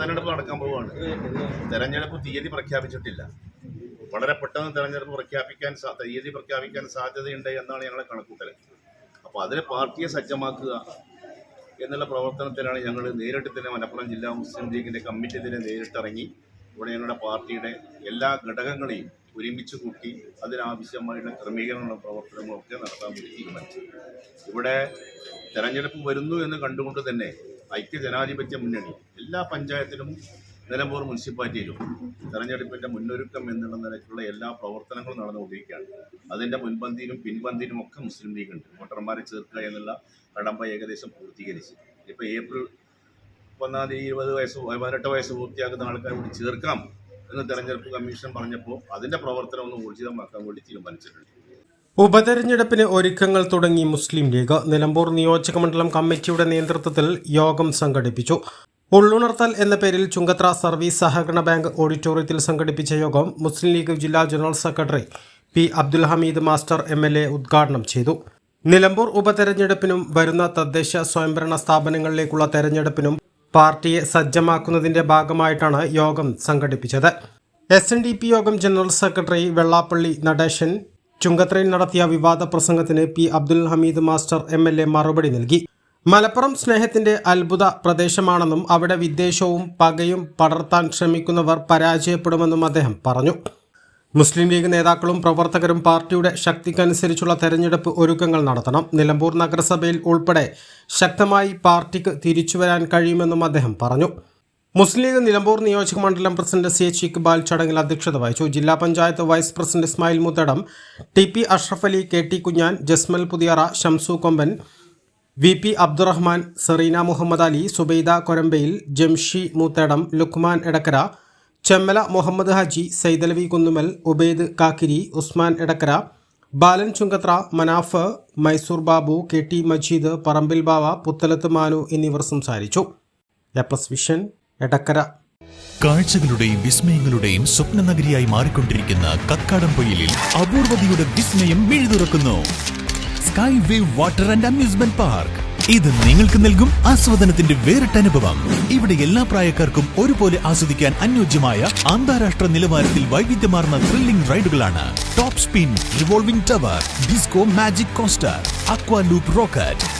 ഉപതെരഞ്ഞെടുപ്പ് നടക്കാൻ പോവുകയാണ്. തെരഞ്ഞെടുപ്പ് തീയതി പ്രഖ്യാപിച്ചിട്ടില്ല. വളരെ പെട്ടെന്ന് തെരഞ്ഞെടുപ്പ് പ്രഖ്യാപിക്കാൻ തീയതി പ്രഖ്യാപിക്കാൻ സാധ്യതയുണ്ട് എന്നാണ് ഞങ്ങളെ കണക്കൂട്ടൽ അപ്പോൾ അതിന് പാർട്ടിയെ സജ്ജമാക്കുക എന്നുള്ള പ്രവർത്തനത്തിലാണ് ഞങ്ങൾ നേരിട്ട് തന്നെ മലപ്പുറം ജില്ലാ മുസ്ലിം ലീഗിന്റെ കമ്മിറ്റി തന്നെ നേരിട്ടിറങ്ങി ഇവിടെ ഞങ്ങളുടെ പാർട്ടിയുടെ എല്ലാ ഘടകങ്ങളെയും ഒരുമിച്ച് കൂട്ടി അതിനാവശ്യമായുള്ള ക്രമീകരണങ്ങളും പ്രവർത്തനങ്ങളും ഒക്കെ നടത്താൻ തീരുമാനിച്ചു ഇവിടെ തെരഞ്ഞെടുപ്പ് വരുന്നു എന്ന് കണ്ടുകൊണ്ട് തന്നെ ഐക്യ ജനാധിപത്യ മുന്നണി. എല്ലാ പഞ്ചായത്തിലും നിലമ്പൂർ മുനിസിപ്പാലിറ്റിയിലും തെരഞ്ഞെടുപ്പിന്റെ മുന്നൊരുക്കം എന്നുള്ള നിലയ്ക്കുള്ള എല്ലാ പ്രവർത്തനങ്ങളും നടന്നുകൊണ്ടിരിക്കുകയാണ്. അതിന്റെ മുൻപന്തിയിലും പിൻപന്തിയിലും ഒക്കെ മുസ്ലിം ലീഗ് ഉണ്ട്. വോട്ടർമാരെ ചേർക്കുക എന്നുള്ള കടമ്പ ഏകദേശം പൂർത്തീകരിച്ച്. ഇപ്പോൾ ഏപ്രിൽ ഒന്നാം തീയതി ഇരുപത് വയസ്സ് പതിനെട്ട് വയസ്സ് പൂർത്തിയാക്കുന്ന ആൾക്കാരെ കൂടി ചേർക്കാം എന്ന് തെരഞ്ഞെടുപ്പ് കമ്മീഷൻ പറഞ്ഞപ്പോൾ അതിന്റെ പ്രവർത്തനം ഒന്ന് ഊർജിതമാക്കാൻ വേണ്ടി തീരുമാനിച്ചിട്ടുണ്ട്. ഉപതെരഞ്ഞെടുപ്പിന് ഒരുക്കങ്ങൾ തുടങ്ങി മുസ്ലിം ലീഗ്. നിലമ്പൂർ നിയോജക മണ്ഡലം കമ്മിറ്റിയുടെ നേതൃത്വത്തിൽ യോഗം സംഘടിപ്പിച്ചു. ഉള്ളുണർത്തൽ എന്ന പേരിൽ ചുങ്കത്ര സർവീസ് സഹകരണ ബാങ്ക് ഓഡിറ്റോറിയത്തിൽ സംഘടിപ്പിച്ച യോഗം മുസ്ലിം ലീഗ് ജില്ലാ general secretary P Abdul Hameed master M L A ഉദ്ഘാടനം ചെയ്തു. നിലമ്പൂർ ഉപതെരഞ്ഞെടുപ്പിനും വരുന്ന തദ്ദേശ സ്വയംഭരണ സ്ഥാപനങ്ങളിലേക്കുള്ള തെരഞ്ഞെടുപ്പിനും പാർട്ടിയെ സജ്ജമാക്കുന്നതിന്റെ ഭാഗമായിട്ടാണ് യോഗം സംഘടിപ്പിച്ചത്. എസ് യോഗം ജനറൽ സെക്രട്ടറി വെള്ളാപ്പള്ളി നടേശൻ ചുങ്കത്രയിൽ നടത്തിയ വിവാദ പ്രസംഗത്തിന് P Abdul Hameed master M L A മറുപടി നൽകി. മലപ്പുറം സ്നേഹത്തിന്റെ അത്ഭുത പ്രദേശമാണെന്നും അവിടെ വിദ്വേഷവും പകയും പടർത്താൻ ശ്രമിക്കുന്നവർ പരാജയപ്പെടുമെന്നും അദ്ദേഹം പറഞ്ഞു. മുസ്ലിം ലീഗ് നേതാക്കളും പ്രവർത്തകരും പാർട്ടിയുടെ ശക്തിക്കനുസരിച്ചുള്ള തെരഞ്ഞെടുപ്പ് ഒരുക്കങ്ങൾ നടത്തണം. നിലമ്പൂർ നഗരസഭയിൽ ഉൾപ്പെടെ ശക്തമായി പാർട്ടിക്ക് തിരിച്ചുവരാൻ കഴിയുമെന്നും അദ്ദേഹം പറഞ്ഞു. മുസ്ലിം ലീഗ് നിലമ്പൂർ നിയോജക മണ്ഡലം പ്രസിഡന്റ് സി എച്ച് ഇക്ബാൽ ചടങ്ങിൽ അധ്യക്ഷത വഹിച്ചു. ജില്ലാ panchayat vice president Ismail Muthadam T P Ashraf Ali K T Kunhan Jasmal Puthiyara Shamsu Komban V P Abdurahman Sereena Muhammad Ali Subaida Korambayil Jamshi Moothedam Lukman Edakkara Chemmala Muhammad Haji Saidalavi Kunnumal Ubaid Kakkiri Usman Edakkara Balan Chungathara Manaf Mysore Babu K T Majeed Parambil Bava Puthalath Manu എന്നിവർ സംസാരിച്ചു. A vision Edakkara. കാഴ്ചകളുടെയും വിസ്മയങ്ങളുടെയും സ്വപ്ന നഗരിയായി മാറിക്കൊണ്ടിരിക്കുന്ന കക്കാടംപൊയിലിൽ അപൂർവതയുടെ വിസ്മയം മിഴുതുറക്കുന്നു. Sky wave water and amusement park ഇത് നിങ്ങൾക്ക് നൽകും ആസ്വാദനത്തിന്റെ വേറിട്ട അനുഭവം. ഇവിടെ എല്ലാ പ്രായക്കാർക്കും ഒരുപോലെ ആസ്വദിക്കാൻ അനുയോജ്യമായ അന്താരാഷ്ട്ര നിലവാരത്തിൽ വൈവിധ്യമാർന്ന thrilling റൈഡുകളാണ് top spin revolving tower disco magic coaster aqua loop rocket